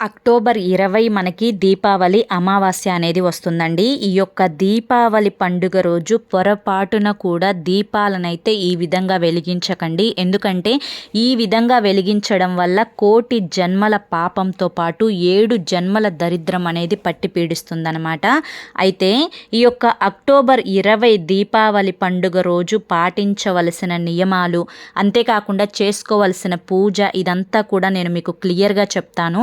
October ఇరవై మనకి దీపావళి అమావాస్య అనేది వస్తుందండి. ఈ యొక్క దీపావళి పండుగ రోజు పొరపాటున కూడా దీపాలనైతే ఈ విధంగా వెలిగించకండి. ఎందుకంటే ఈ విధంగా వెలిగించడం వల్ల కోటి జన్మల పాపంతో పాటు ఏడు జన్మల దరిద్రం అనేది పట్టి పీడిస్తుందనమాట అయితే ఈ యొక్క అక్టోబర్ ఇరవై దీపావళి పండుగ రోజు పాటించవలసిన నియమాలు అంతేకాకుండా చేసుకోవలసిన పూజ ఇదంతా కూడా నేను మీకు క్లియర్గా చెప్తాను.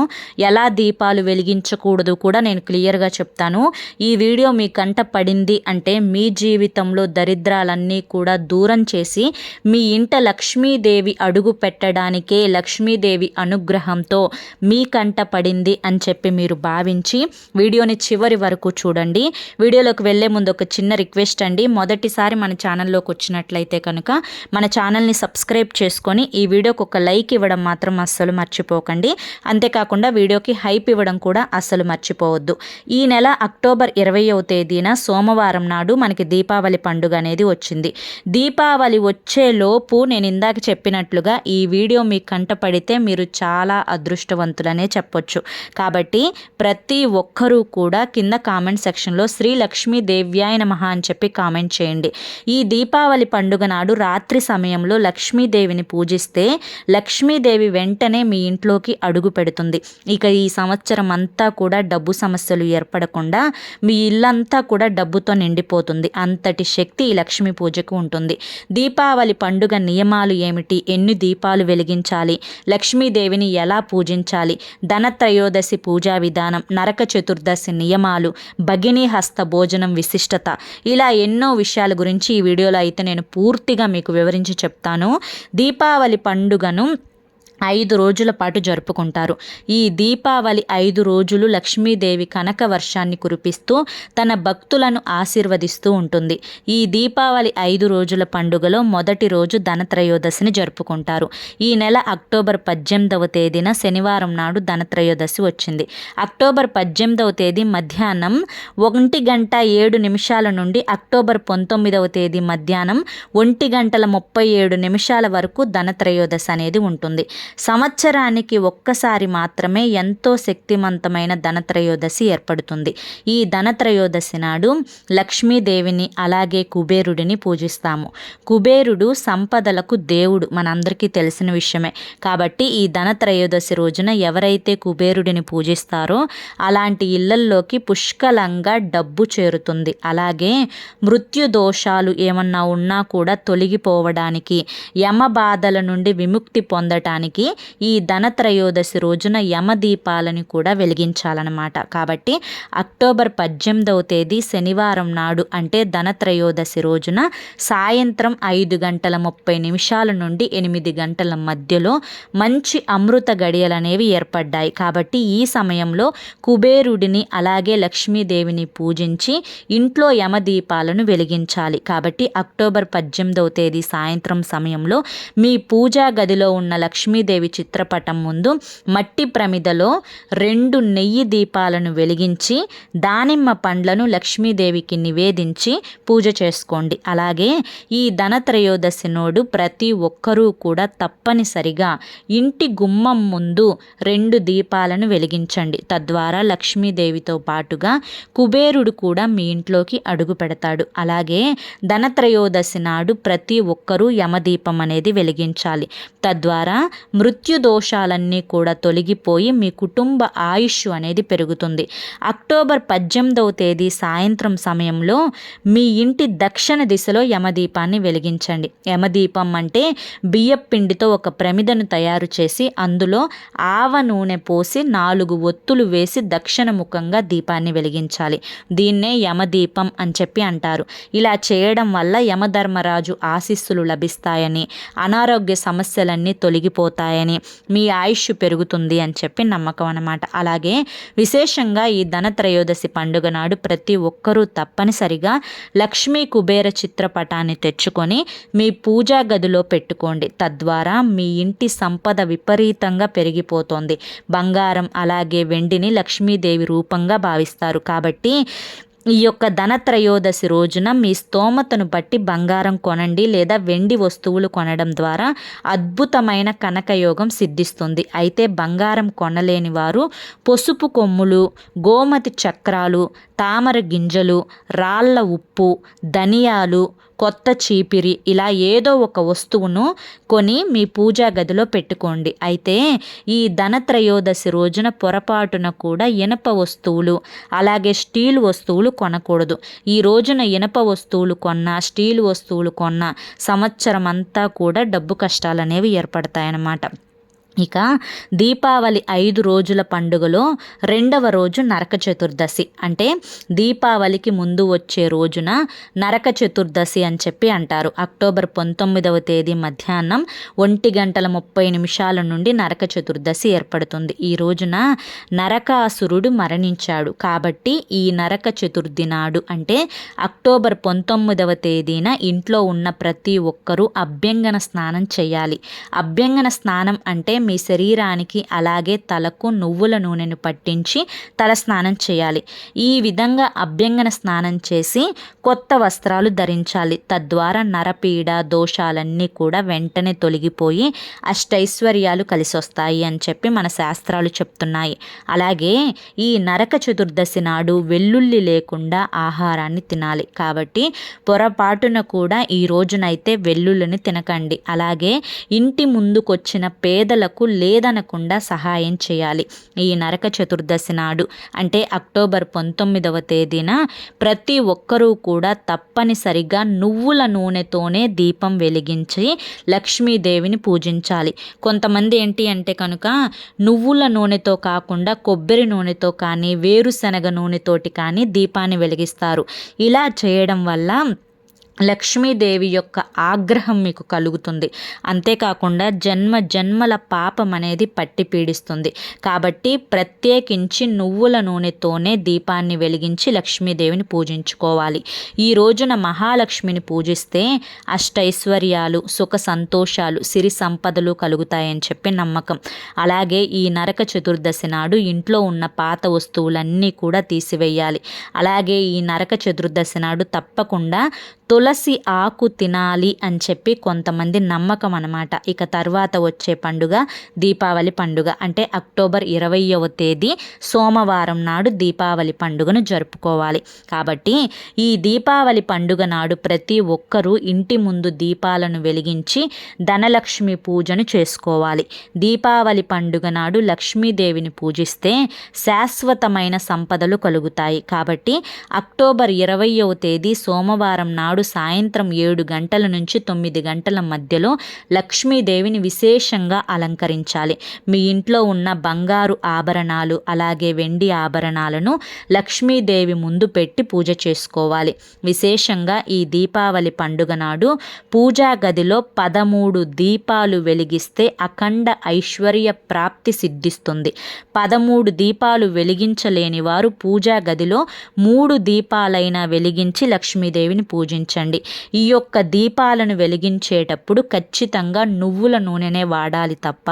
ఎలా దీపాలు వెలిగించకూడదు కూడా నేను క్లియర్గా చెప్తాను. ఈ వీడియో మీ కంట పడింది అంటే మీ జీవితంలో దరిద్రాలన్నీ కూడా దూరం చేసి మీ ఇంట లక్ష్మీదేవి అడుగు పెట్టడానికే లక్ష్మీదేవి అనుగ్రహంతో మీ కంట పడింది అని చెప్పి మీరు భావించి వీడియోని చివరి వరకు చూడండి. వీడియోలోకి వెళ్ళే ముందు ఒక చిన్న రిక్వెస్ట్ అండి. మొదటిసారి మన ఛానల్లోకి వచ్చినట్లయితే కనుక మన ఛానల్ని సబ్స్క్రైబ్ చేసుకొని ఈ వీడియోకి ఒక లైక్ ఇవ్వడం మాత్రం అస్సలు మర్చిపోకండి. అంతేకాకుండా వీడియో వీడియోకి హైప్ ఇవ్వడం కూడా అస్సలు మర్చిపోవద్దు. ఈ నెల అక్టోబర్ ఇరవయవ తేదీన సోమవారం నాడు మనకి దీపావళి పండుగ అనేది వచ్చింది. దీపావళి వచ్చేలోపు నేను ఇందాక చెప్పినట్లుగా ఈ వీడియో మీ కంట పడితే మీరు చాలా అదృష్టవంతులనే చెప్పొచ్చు. కాబట్టి ప్రతి ఒక్కరూ కూడా కింద కామెంట్ సెక్షన్లో శ్రీ లక్ష్మీ దేవ్యాయ నమ అని చెప్పి కామెంట్ చేయండి. ఈ దీపావళి పండుగ నాడు రాత్రి సమయంలో లక్ష్మీదేవిని పూజిస్తే లక్ష్మీదేవి వెంటనే మీ ఇంట్లోకి అడుగు పెడుతుంది. ఇక ఇక ఈ సంవత్సరం అంతా కూడా డబ్బు సమస్యలు ఏర్పడకుండా మీ ఇల్లంతా కూడా డబ్బుతో నిండిపోతుంది. అంతటి శక్తి ఈ లక్ష్మీ పూజకు ఉంటుంది. దీపావళి పండుగ నియమాలు ఏమిటి? ఎన్ని దీపాలు వెలిగించాలి? లక్ష్మీదేవిని ఎలా పూజించాలి? ధనత్రయోదశి పూజా విధానం నరక చతుర్దశి నియమాలు భగిని హస్త భోజనం విశిష్టత ఇలా ఎన్నో విషయాల గురించి ఈ వీడియోలో అయితే నేను పూర్తిగా మీకు వివరించి చెప్తాను. దీపావళి పండుగను ఐదు రోజుల పాటు జరుపుకుంటారు. ఈ దీపావళి ఐదు రోజులు లక్ష్మీదేవి కనక వర్షాన్ని కురిపిస్తూ తన భక్తులను ఆశీర్వదిస్తూ ఉంటుంది. ఈ దీపావళి ఐదు రోజుల పండుగలో మొదటి రోజు ధనత్రయోదశిని జరుపుకుంటారు. ఈ నెల అక్టోబర్ పద్దెనిమిదవ తేదీన శనివారం నాడు ధనత్రయోదశి వచ్చింది. అక్టోబర్ పద్దెనిమిదవ తేదీ మధ్యాహ్నం ఒంటి గంట ఏడు నిమిషాల నుండి అక్టోబర్ పంతొమ్మిదవ తేదీ మధ్యాహ్నం ఒంటి గంటల ముప్పై ఏడు నిమిషాల వరకు ధనత్రయోదశి అనేది ఉంటుంది. సంవత్సరానికి ఒక్కసారి మాత్రమే ఎంతో శక్తివంతమైన ధనత్రయోదశి ఏర్పడుతుంది. ఈ ధనత్రయోదశి నాడు లక్ష్మీదేవిని అలాగే కుబేరుడిని పూజిస్తాము. కుబేరుడు సంపదలకు దేవుడు మనందరికీ తెలిసిన విషయమే. కాబట్టి ఈ ధనత్రయోదశి రోజున ఎవరైతే కుబేరుడిని పూజిస్తారో అలాంటి ఇళ్ళల్లోకి పుష్కలంగా డబ్బు చేరుతుంది. అలాగే మృత్యు దోషాలు ఏమన్నా ఉన్నా కూడా తొలగిపోవడానికి యమ బాధల నుండి విముక్తి పొందటానికి మనకి ఈ ధనత్రయోదశి రోజున యమదీపాలని కూడా వెలిగించాలన్నమాట. కాబట్టి అక్టోబర్ పద్దెనిమిదవ తేదీ శనివారం నాడు అంటే ధనత్రయోదశి రోజున సాయంత్రం ఐదు గంటల ముప్పై నిమిషాల నుండి ఎనిమిది గంటల మధ్యలో మంచి అమృత గడియలు అనేవి ఏర్పడ్డాయి. కాబట్టి ఈ సమయంలో కుబేరుడిని అలాగే లక్ష్మీదేవిని పూజించి ఇంట్లో యమదీపాలను వెలిగించాలి. కాబట్టి అక్టోబర్ పద్దెనిమిదవ తేదీ సాయంత్రం సమయంలో మీ పూజా గదిలో ఉన్న లక్ష్మీ లక్ష్మీదేవి చిత్రపటం ముందు మట్టి ప్రమిదలో రెండు నెయ్యి దీపాలను వెలిగించి దానిమ్మ పండ్లను లక్ష్మీదేవికి నివేదించి పూజ చేసుకోండి. అలాగే ఈ ధనత్రయోదశి నోడు ప్రతి ఒక్కరూ కూడా తప్పనిసరిగా ఇంటి గుమ్మం ముందు రెండు దీపాలను వెలిగించండి. తద్వారా లక్ష్మీదేవితో పాటుగా కుబేరుడు కూడా మీ ఇంట్లోకి అడుగు పెడతాడు. అలాగే ధనత్రయోదశి నాడు ప్రతి ఒక్కరూ యమదీపం అనేది వెలిగించాలి. తద్వారా మృత్యు దోషాలన్నీ కూడా తొలగిపోయి మీ కుటుంబ ఆయుష్ అనేది పెరుగుతుంది. అక్టోబర్ పద్దెనిమిదవ తేదీ సాయంత్రం సమయంలో మీ ఇంటి దక్షిణ దిశలో యమదీపాన్ని వెలిగించండి. యమదీపం అంటే బియ్యపిండితో ఒక ప్రమిదను తయారు చేసి అందులో ఆవ నూనె పోసి నాలుగు ఒత్తులు వేసి దక్షిణ ముఖంగా దీపాన్ని వెలిగించాలి. దీన్నే యమదీపం అని చెప్పి అంటారు. ఇలా చేయడం వల్ల యమధర్మరాజు ఆశీస్సులు లభిస్తాయని అనారోగ్య సమస్యలన్నీ తొలగిపోతాయి. వస్తాయని మీ ఆయుష్ పెరుగుతుంది అని చెప్పి నమ్మకం అనమాట అలాగే విశేషంగా ఈ ధనత్రయోదశి పండుగ నాడు ప్రతి ఒక్కరూ తప్పనిసరిగా లక్ష్మీ కుబేర చిత్రపటాన్ని తెచ్చుకొని మీ పూజా గదిలో పెట్టుకోండి. తద్వారా మీ ఇంటి సంపద విపరీతంగా పెరిగిపోతుంది. బంగారం అలాగే వెండిని లక్ష్మీదేవి రూపంగా భావిస్తారు. కాబట్టి ఈ యొక్క ధనత్రయోదశి రోజున మీ స్తోమతను బట్టి బంగారం కొనండి లేదా వెండి వస్తువులు కొనడం ద్వారా అద్భుతమైన కనకయోగం సిద్ధిస్తుంది. అయితే బంగారం కొనలేని వారు పసుపు కొమ్ములు గోమతి చక్రాలు తామర గింజలు రాళ్ళ ఉప్పు ధనియాలు కొత్త చీపిరి ఇలా ఏదో ఒక వస్తువును కొని మీ పూజా గదిలో పెట్టుకోండి. అయితే ఈ ధనత్రయోదశి రోజున పొరపాటున కూడా ఇనప వస్తువులు అలాగే స్టీల్ వస్తువులు కొనకూడదు. ఈ రోజున ఇనప వస్తువులు కొన్న స్టీల్ వస్తువులు కొన్న సంవత్సరం అంతా కూడా డబ్బు కష్టాలు అనేవి ఏర్పడతాయన్నమాట. ఇక దీపావళి ఐదు రోజుల పండుగలో రెండవ రోజు నరక చతుర్దశి. అంటే దీపావళికి ముందు వచ్చే రోజున నరక చతుర్దశి అని చెప్పి అంటారు. అక్టోబర్ పంతొమ్మిదవ తేదీ మధ్యాహ్నం ఒంటి గంటల ముప్పై నిమిషాల నుండి నరక చతుర్దశి ఏర్పడుతుంది. ఈ రోజున నరకాసురుడు మరణించాడు. కాబట్టి ఈ నరక చతుర్థి నాడు అంటే అక్టోబర్ పంతొమ్మిదవ తేదీన ఇంట్లో ఉన్న ప్రతి ఒక్కరూ అభ్యంగన స్నానం చేయాలి. అభ్యంగన స్నానం అంటే మీ శరీరానికి అలాగే తలకు నువ్వుల నూనెను పట్టించి తల స్నానం చేయాలి. ఈ విధంగా అభ్యంగన స్నానం చేసి కొత్త వస్త్రాలు ధరించాలి. తద్వారా నరపీడ దోషాలన్నీ కూడా వెంటనే తొలగిపోయి అష్టైశ్వర్యాలు కలిసొస్తాయి అని చెప్పి మన శాస్త్రాలు చెప్తున్నాయి. అలాగే ఈ నరక చతుర్దశి నాడు వెల్లుల్లి లేకుండా ఆహారాన్ని తినాలి. కాబట్టి పొరపాటున కూడా ఈ రోజునైతే వెల్లుల్లిని తినకండి. అలాగే ఇంటి ముందుకొచ్చిన పేదలకు వాళ్ళకు లేదనకుండా సహాయం చేయాలి. ఈ నరక చతుర్దశి నాడు అంటే అక్టోబర్ పంతొమ్మిదవ తేదీన ప్రతి ఒక్కరూ కూడా తప్పనిసరిగా నువ్వుల నూనెతోనే దీపం వెలిగించి లక్ష్మీదేవిని పూజించాలి. కొంతమంది ఏంటి అంటే కనుక నువ్వుల నూనెతో కాకుండా కొబ్బరి నూనెతో కానీ వేరుశనగ నూనెతోటి కానీ దీపాన్ని వెలిగిస్తారు. ఇలా చేయడం వల్ల లక్ష్మీదేవి యొక్క ఆగ్రహం మీకు కలుగుతుంది. అంతేకాకుండా జన్మ జన్మల పాపం అనేది పట్టి పీడిస్తుంది. కాబట్టి ప్రత్యేకించి నువ్వుల నూనెతోనే దీపాన్ని వెలిగించి లక్ష్మీదేవిని పూజించుకోవాలి. ఈ రోజున మహాలక్ష్మిని పూజిస్తే అష్టైశ్వర్యాలు సుఖ సంతోషాలు సిరి సంపదలు కలుగుతాయని చెప్పి నమ్మకం. అలాగే ఈ నరక చతుర్దశి నాడు ఇంట్లో ఉన్న పాత వస్తువులన్నీ కూడా తీసివేయాలి. అలాగే ఈ నరక చతుర్దశి నాడు తప్పకుండా తులసి ఆకు తినాలి అని చెప్పి కొంతమంది నమ్మకం అనమాట ఇక తర్వాత వచ్చే పండుగ దీపావళి పండుగ. అంటే అక్టోబర్ ఇరవయవ తేదీ సోమవారం నాడు దీపావళి పండుగను జరుపుకోవాలి. కాబట్టి ఈ దీపావళి పండుగ నాడు ప్రతి ఒక్కరూ ఇంటి ముందు దీపాలను వెలిగించి ధనలక్ష్మి పూజను చేసుకోవాలి. దీపావళి పండుగ నాడు లక్ష్మీదేవిని పూజిస్తే శాశ్వతమైన సంపదలు కలుగుతాయి. కాబట్టి అక్టోబర్ ఇరవయవ తేదీ సోమవారం నాడు నాడు సాయంత్రం ఏడు గంటల నుంచి తొమ్మిది గంటల మధ్యలో లక్ష్మీదేవిని విశేషంగా అలంకరించాలి. మీ ఇంట్లో ఉన్న బంగారు ఆభరణాలు అలాగే వెండి ఆభరణాలను లక్ష్మీదేవి ముందు పెట్టి పూజ చేసుకోవాలి. విశేషంగా ఈ దీపావళి పండుగ నాడు పూజా గదిలో పదమూడు దీపాలు వెలిగిస్తే అఖండ ఐశ్వర్య ప్రాప్తి సిద్ధిస్తుంది. పదమూడు దీపాలు వెలిగించలేని వారు పూజా గదిలో మూడు దీపాలైనా వెలిగించి లక్ష్మీదేవిని పూజించారు గమనించండి ఈ యొక్క దీపాలను వెలిగించేటప్పుడు ఖచ్చితంగా నువ్వుల నూనెనే వాడాలి తప్ప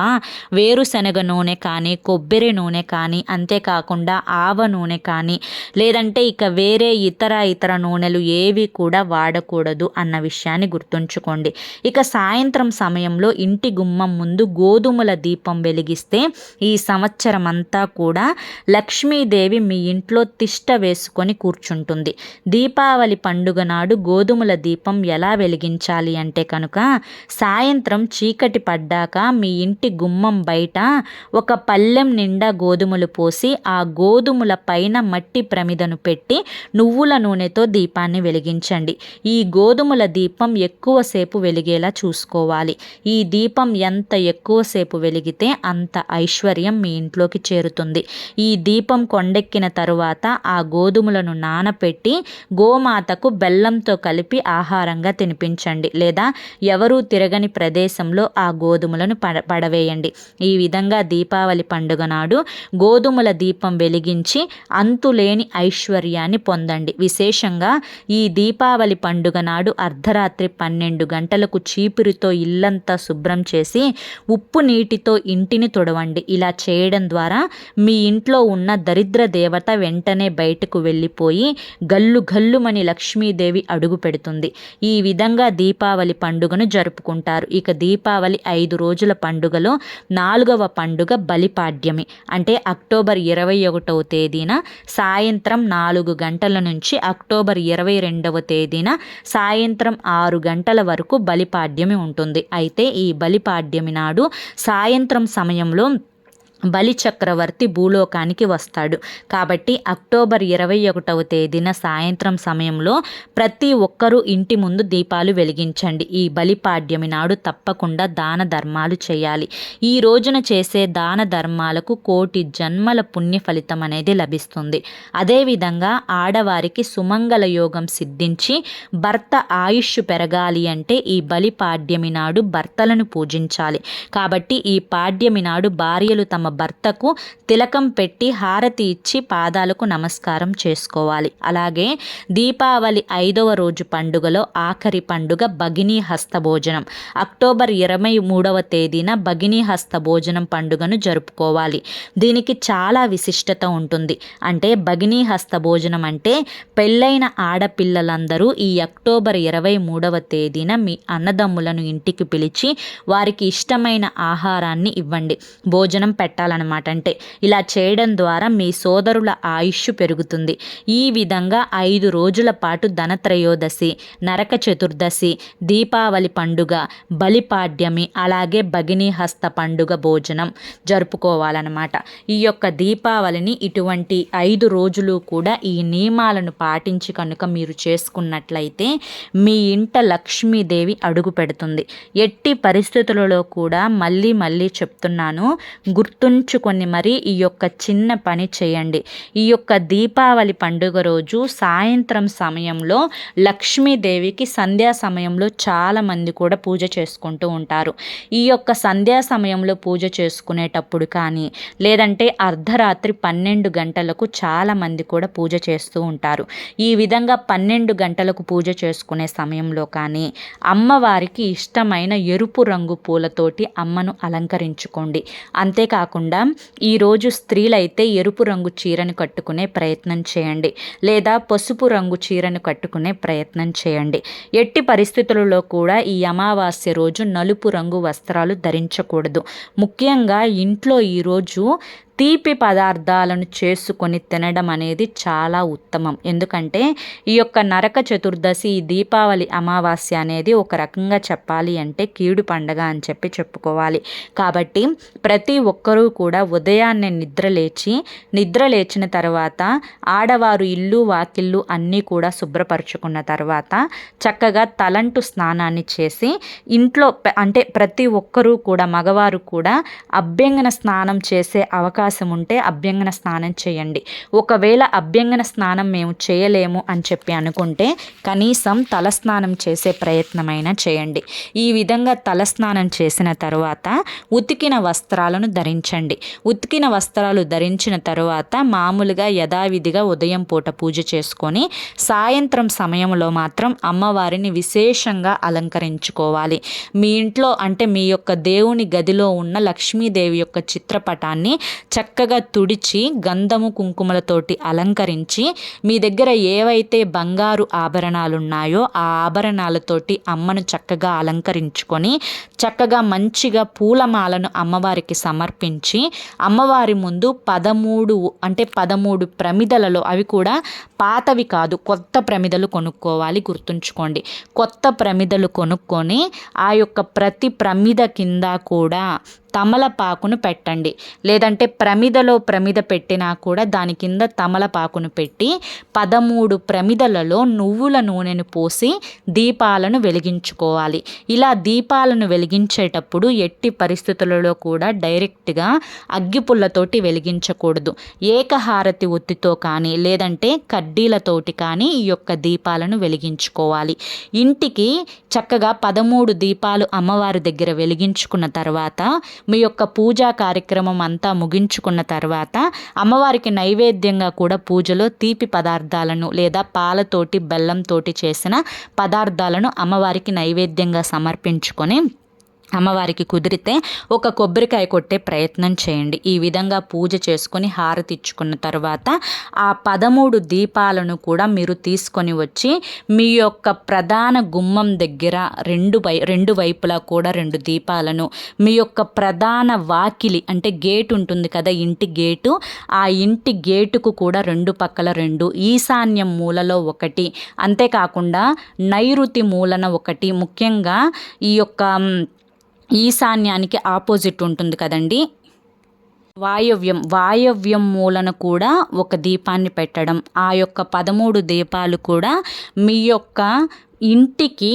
వేరుశనగ నూనె కానీ కొబ్బరి నూనె కానీ అంతేకాకుండా ఆవ నూనె కానీ లేదంటే ఇక వేరే ఇతర ఇతర నూనెలు ఏవి కూడా వాడకూడదు అన్న విషయాన్ని గుర్తుంచుకోండి. ఇక సాయంత్రం సమయంలో ఇంటి గుమ్మం ముందు గోధుమల దీపం వెలిగిస్తే ఈ సంవత్సరం అంతా కూడా లక్ష్మీదేవి మీ ఇంట్లో తిష్ట వేసుకొని కూర్చుంటుంది. దీపావళి పండుగ నాడు గో గోధుమల దీపం ఎలా వెలిగించాలి అంటే కనుక సాయంత్రం చీకటి పడ్డాక మీ ఇంటి గుమ్మం బయట ఒక పల్లెం నిండా గోధుమలు పోసి ఆ గోధుమల పైన మట్టి ప్రమిదను పెట్టి నువ్వుల నూనెతో దీపాన్ని వెలిగించండి. ఈ గోధుమల దీపం ఎక్కువసేపు వెలిగేలా చూసుకోవాలి. ఈ దీపం ఎంత ఎక్కువసేపు వెలిగితే అంత ఐశ్వర్యం మీ ఇంట్లోకి చేరుతుంది. ఈ దీపం కొండెక్కిన తరువాత ఆ గోధుమలను నానపెట్టి గోమాతకు బెల్లంతో కలిపి కలిపి ఆహారంగా తినిపించండి లేదా ఎవరూ తిరగని ప్రదేశంలో ఆ గోధుమలను పడ పడవేయండి. ఈ విధంగా దీపావళి పండుగ నాడు గోధుమల దీపం వెలిగించి అంతులేని ఐశ్వర్యాన్ని పొందండి. విశేషంగా ఈ దీపావళి పండుగ నాడు అర్ధరాత్రి పన్నెండు గంటలకు చీపురితో ఇల్లంతా శుభ్రం చేసి ఉప్పు నీటితో ఇంటిని తొడవండి. ఇలా చేయడం ద్వారా మీ ఇంట్లో ఉన్న దరిద్ర దేవత వెంటనే బయటకు వెళ్ళిపోయి గల్లు గల్లుమని లక్ష్మీదేవి అడుగు పెడుతుంది. ఈ విధంగా దీపావళి పండుగను జరుపుకుంటారు. ఇక దీపావళి ఐదు రోజుల పండుగలో నాలుగవ పండుగ బలిపాడ్యమి. అంటే అక్టోబర్ ఇరవై ఒకటవ తేదీన సాయంత్రం నాలుగు గంటల నుంచి అక్టోబర్ ఇరవై రెండవ తేదీన సాయంత్రం ఆరు గంటల వరకు బలిపాడ్యమి ఉంటుంది. అయితే ఈ బలిపాడ్యమి నాడు సాయంత్రం సమయంలో బలి చక్రవర్తి భూలోకానికి వస్తాడు. కాబట్టి అక్టోబర్ ఇరవై ఒకటవ తేదీన సాయంత్రం సమయంలో ప్రతి ఒక్కరూ ఇంటి ముందు దీపాలు వెలిగించండి. ఈ బలిపాడ్యమి నాడు తప్పకుండా దాన ధర్మాలు చేయాలి. ఈ రోజున చేసే దాన ధర్మాలకు కోటి జన్మల పుణ్య ఫలితం అనేది లభిస్తుంది. అదేవిధంగా ఆడవారికి సుమంగళ యోగం సిద్ధించి భర్త ఆయుష్ పెరగాలి అంటే ఈ బలిపాడ్యమి నాడు భర్తలను పూజించాలి. కాబట్టి ఈ పాడ్యమి నాడు భార్యలు తమ భర్తకు తిలకం పెట్టి హారతి ఇచ్చి పాదాలకు నమస్కారం చేసుకోవాలి. అలాగే దీపావళి ఐదవ రోజు పండుగలో ఆఖరి పండుగ భగినీ హస్త భోజనం. అక్టోబర్ ఇరవై మూడవ తేదీన భగినీ హస్త భోజనం పండుగను జరుపుకోవాలి. దీనికి చాలా విశిష్టత ఉంటుంది. అంటే భగినీ హస్త భోజనం అంటే పెళ్ళైన ఆడపిల్లలందరూ ఈ అక్టోబర్ ఇరవై మూడవ తేదీన మీ అన్నదమ్ములను ఇంటికి పిలిచి వారికి ఇష్టమైన ఆహారాన్ని ఇవ్వండి. భోజనం పెట్ట పెట్టాలన్నమాట. అంటే ఇలా చేయడం ద్వారా మీ సోదరుల ఆయుష్ పెరుగుతుంది. ఈ విధంగా ఐదు రోజుల పాటు ధనత్రయోదశి నరక చతుర్దశి దీపావళి పండుగ బలిపాడ్యమి అలాగే భగిని హస్త పండుగ భోజనం జరుపుకోవాలన్నమాట. ఈ యొక్క దీపావళిని ఇటువంటి ఐదు రోజులు కూడా ఈ నియమాలను పాటించి కనుక మీరు చేసుకున్నట్లయితే మీ ఇంట లక్ష్మీదేవి అడుగు పెడుతుంది. ఎట్టి పరిస్థితులలో కూడా మళ్ళీ మళ్ళీ చెప్తున్నాను గుర్తు గుర్తుంచుకొని మరి ఈ యొక్క చిన్న పని చేయండి. ఈ యొక్క దీపావళి పండుగ రోజు సాయంత్రం సమయంలో లక్ష్మీదేవికి సంధ్యా సమయంలో చాలామంది కూడా పూజ చేసుకుంటూ ఉంటారు. ఈ యొక్క సంధ్యా సమయంలో పూజ చేసుకునేటప్పుడు కానీ లేదంటే అర్ధరాత్రి పన్నెండు గంటలకు చాలామంది కూడా పూజ చేస్తూ ఉంటారు. ఈ విధంగా పన్నెండు గంటలకు పూజ చేసుకునే సమయంలో కానీ అమ్మవారికి ఇష్టమైన ఎరుపు రంగు పూలతోటి అమ్మను అలంకరించుకోండి. అంతేకాకుండా కాకుండా ఈరోజు స్త్రీలైతే ఎరుపు రంగు చీరను కట్టుకునే ప్రయత్నం చేయండి లేదా పసుపు రంగు చీరను కట్టుకునే ప్రయత్నం చేయండి. ఎట్టి పరిస్థితులలో కూడా ఈ అమావాస్య రోజు నలుపు రంగు వస్త్రాలు ధరించకూడదు. ముఖ్యంగా ఇంట్లో ఈరోజు తీపి పదార్థాలను చేసుకొని తినడం అనేది చాలా ఉత్తమం. ఎందుకంటే ఈ యొక్క నరక చతుర్దశి దీపావళి అమావాస్య అనేది ఒక రకంగా చెప్పాలి అంటే కీడు పండగ అని చెప్పి చెప్పుకోవాలి. కాబట్టి ప్రతి ఒక్కరూ కూడా ఉదయాన్నే నిద్ర లేచి నిద్ర లేచిన తర్వాత ఆడవారు ఇల్లు వాకిళ్ళు అన్నీ కూడా శుభ్రపరుచుకున్న తర్వాత చక్కగా తలంటు స్నానాన్ని చేసి ఇంట్లో అంటే ప్రతి ఒక్కరూ కూడా మగవారు కూడా అభ్యంగన స్నానం చేసే అవకాశం అవకాశం ఉంటే అభ్యంగన స్నానం చేయండి. ఒకవేళ అభ్యంగన స్నానం మేము చేయలేము అని చెప్పి అనుకుంటే కనీసం తలస్నానం చేసే ప్రయత్నమైనా చేయండి. ఈ విధంగా తలస్నానం చేసిన తర్వాత ఉతికిన వస్త్రాలను ధరించండి. ఉతికిన వస్త్రాలు ధరించిన తర్వాత మామూలుగా యథావిధిగా ఉదయం పూట పూజ చేసుకొని సాయంత్రం సమయంలో మాత్రం అమ్మవారిని విశేషంగా అలంకరించుకోవాలి. మీ ఇంట్లో అంటే మీ యొక్క దేవుని గదిలో ఉన్న లక్ష్మీదేవి యొక్క చిత్రపటాన్ని చక్కగా తుడిచి గంధము కుంకుమలతోటి అలంకరించి మీ దగ్గర ఏవైతే బంగారు ఆభరణాలు ఉన్నాయో ఆ ఆభరణాలతోటి అమ్మను చక్కగా అలంకరించుకొని చక్కగా మంచిగా పూలమాలను అమ్మవారికి సమర్పించి అమ్మవారి ముందు పదమూడు అంటే పదమూడు ప్రమిదలలో అవి కూడా పాతవి కాదు కొత్త ప్రమిదలు కొనుక్కోవాలి గుర్తుంచుకోండి. కొత్త ప్రమిదలు కొనుక్కొని ఆ యొక్క ప్రతి ప్రమిద కింద కూడా తమలపాకును పెట్టండి. లేదంటే ప్రమిదలో ప్రమిద పెట్టినా కూడా దాని కింద తమలపాకును పెట్టి పదమూడు ప్రమిదలలో నువ్వుల నూనెను పోసి దీపాలను వెలిగించుకోవాలి. ఇలా దీపాలను వెలిగించేటప్పుడు ఎట్టి పరిస్థితులలో కూడా డైరెక్ట్గా అగ్గిపుల్లతోటి వెలిగించకూడదు. ఏకహారతి ఒత్తితో కానీ లేదంటే కడ్డీలతోటి కానీ ఈ యొక్క దీపాలను వెలిగించుకోవాలి. ఇంటికి చక్కగా పదమూడు దీపాలు అమ్మవారి దగ్గర వెలిగించుకున్న తర్వాత మీ యొక్క పూజా కార్యక్రమం అంతా ముగించుకున్న తర్వాత అమ్మవారికి నైవేద్యంగా కూడా పూజలో తీపి పదార్థాలను లేదా పాలతోటి బెల్లంతోటి చేసిన పదార్థాలను అమ్మవారికి నైవేద్యంగా సమర్పించుకొని అమ్మవారికి కుదిరితే ఒక కొబ్బరికాయ కొట్టే ప్రయత్నం చేయండి. ఈ విధంగా పూజ చేసుకొని హారతి ఇచ్చుకున్న తర్వాత ఆ పదమూడు దీపాలను కూడా మీరు తీసుకొని వచ్చి మీ యొక్క ప్రధాన గుమ్మం దగ్గర రెండు వై రెండు వైపులా కూడా రెండు దీపాలను మీ యొక్క ప్రధాన వాకిలి అంటే గేట్ ఉంటుంది కదా ఇంటి గేటు ఆ ఇంటి గేటుకు కూడా రెండు పక్కల రెండు ఈశాన్యం మూలలో ఒకటి. అంతేకాకుండా నైరుతి మూలన ఒకటి. ముఖ్యంగా ఈ యొక్క ఈశాన్యానికి ఆపోజిట్ ఉంటుంది కదండి. వాయవ్యం వాయవ్యం మూలన కూడా ఒక దీపాన్ని పెట్టడం ఆ యొక్క పదమూడు దీపాలు కూడా మీ యొక్క ఇంటికి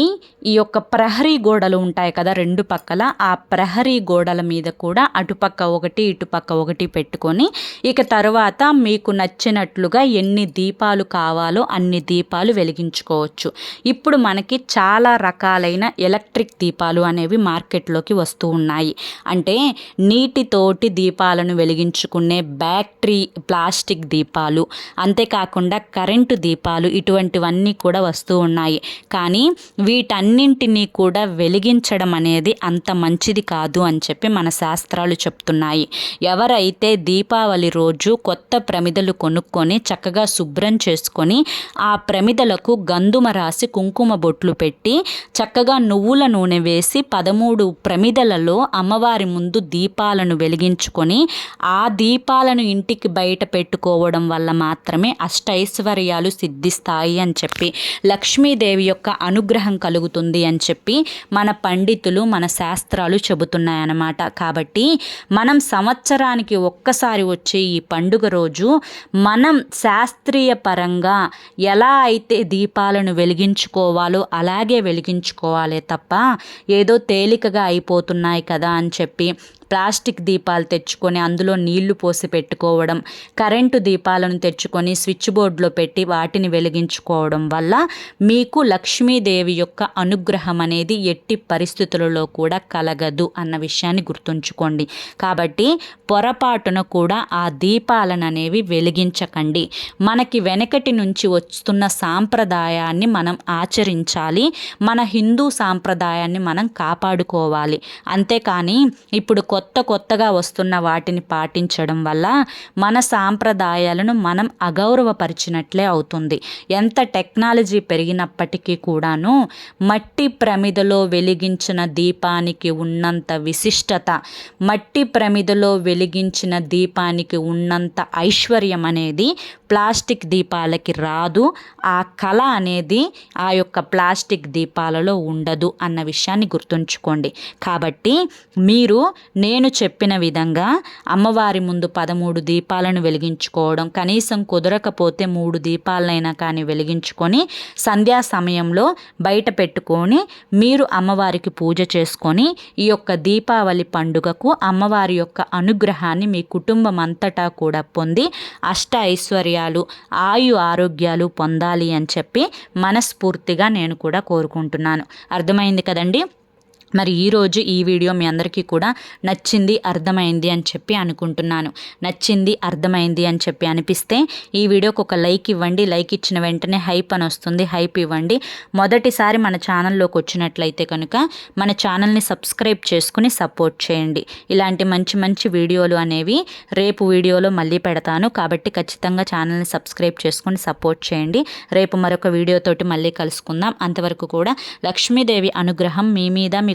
ఈ యొక్క ప్రహరీ గోడలు ఉంటాయి కదా రెండు పక్కల ఆ ప్రహరీ గోడల మీద కూడా అటుపక్క ఒకటి ఇటుపక్క ఒకటి పెట్టుకొని ఇక తర్వాత మీకు నచ్చినట్లుగా ఎన్ని దీపాలు కావాలో అన్ని దీపాలు వెలిగించుకోవచ్చు. ఇప్పుడు మనకి చాలా రకాలైన ఎలక్ట్రిక్ దీపాలు అనేవి మార్కెట్లోకి వస్తూ ఉన్నాయి. అంటే నీటితోటి దీపాలను వెలిగించుకునే బ్యాటరీ ప్లాస్టిక్ దీపాలు అంతేకాకుండా కరెంటు దీపాలు ఇటువంటివన్నీ కూడా వస్తూ ఉన్నాయి. కానీ వీటన్నింటినీ కూడా వెలిగించడం అనేది అంత మంచిది కాదు అని చెప్పి మన శాస్త్రాలు చెప్తున్నాయి. ఎవరైతే దీపావళి రోజు కొత్త ప్రమిదలు కొనుక్కొని చక్కగా శుభ్రం చేసుకొని ఆ ప్రమిదలకు గంధుమ రాసి కుంకుమ బొట్లు పెట్టి చక్కగా నువ్వుల నూనె వేసి పదమూడు ప్రమిదలలో అమ్మవారి ముందు దీపాలను వెలిగించుకొని ఆ దీపాలను ఇంటికి బయట పెట్టుకోవడం వల్ల మాత్రమే అష్టైశ్వర్యాలు సిద్ధిస్తాయి అని చెప్పి లక్ష్మీదేవి యొక్క అనుగ్రహం కలుగుతుంది అని చెప్పి మన పండితులు మన శాస్త్రాలు చెబుతున్నాయన్నమాట. కాబట్టి మనం సంవత్సరానికి ఒక్కసారి వచ్చే ఈ పండుగ రోజు మనం శాస్త్రీయ పరంగా ఎలా అయితే దీపాలను వెలిగించుకోవాలో అలాగే వెలిగించుకోవాలి తప్ప ఏదో తేలికగా అయిపోతున్నాయి కదా అని చెప్పి ప్లాస్టిక్ దీపాలు తెచ్చుకొని అందులో నీళ్ళు పోసి పెట్టుకోవడం కరెంటు దీపాలను తెచ్చుకొని స్విచ్ బోర్డులో పెట్టి వాటిని వెలిగించుకోవడం వల్ల మీకు లక్ష్మీదేవి యొక్క అనుగ్రహం అనేది ఎట్టి పరిస్థితులలో కూడా కలగదు అన్న విషయాన్ని గుర్తుంచుకోండి. కాబట్టి పొరపాటున కూడా ఆ దీపాలను అనేవి వెలిగించకండి. మనకి వెనకటి నుంచి వస్తున్న సాంప్రదాయాన్ని మనం ఆచరించాలి. మన హిందూ సాంప్రదాయాన్ని మనం కాపాడుకోవాలి. అంతేకాని ఇప్పుడు కొత్త కొత్తగా వస్తున్న వాటిని పాటించడం వల్ల మన సాంప్రదాయాలను మనం అగౌరవపరిచినట్లే అవుతుంది. ఎంత టెక్నాలజీ పెరిగినప్పటికీ కూడాను మట్టి ప్రమిదలో వెలిగించిన దీపానికి ఉన్నంత విశిష్టత మట్టి ప్రమిదలో వెలిగించిన దీపానికి ఉన్నంత ఐశ్వర్యం అనేది ప్లాస్టిక్ దీపాలకి రాదు. ఆ కళ అనేది ఆ యొక్క ప్లాస్టిక్ దీపాలలో ఉండదు అన్న విషయాన్ని గుర్తుంచుకోండి. కాబట్టి మీరు నేను చెప్పిన విధంగా అమ్మవారి ముందు పదమూడు దీపాలను వెలిగించుకోవడం కనీసం కుదరకపోతే మూడు దీపాలనైనా కానీ వెలిగించుకొని సంధ్యా సమయంలో బయట పెట్టుకొని మీరు అమ్మవారికి పూజ చేసుకొని ఈ యొక్క దీపావళి పండుగకు అమ్మవారి యొక్క అనుగ్రహాన్ని మీ కుటుంబం అంతటా కూడా పొంది అష్ట ఐశ్వర్య ఐశ్వర్యాలు ఆయు ఆరోగ్యాలు పొందాలి అని చెప్పి మనస్ఫూర్తిగా నేను కూడా కోరుకుంటున్నాను. అర్థమైంది కదండి? మరి ఈరోజు ఈ వీడియో మీ అందరికీ కూడా నచ్చింది అర్థమైంది అని చెప్పి అనుకుంటున్నాను. నచ్చింది అర్థమైంది అని చెప్పి అనిపిస్తే ఈ వీడియోకి ఒక లైక్ ఇవ్వండి. లైక్ ఇచ్చిన వెంటనే హైప్ అని వస్తుంది. హైప్ ఇవ్వండి. మొదటిసారి మన ఛానల్లోకి వచ్చినట్లయితే కనుక మన ఛానల్ని సబ్స్క్రైబ్ చేసుకుని సపోర్ట్ చేయండి. ఇలాంటి మంచి మంచి వీడియోలు అనేవి రేపు వీడియోలో మళ్ళీ పెడతాను. కాబట్టి ఖచ్చితంగా ఛానల్ని సబ్స్క్రైబ్ చేసుకుని సపోర్ట్ చేయండి. రేపు మరొక వీడియోతోటి మళ్ళీ కలుసుకుందాం. అంతవరకు కూడా లక్ష్మీదేవి అనుగ్రహం మీ మీద మీ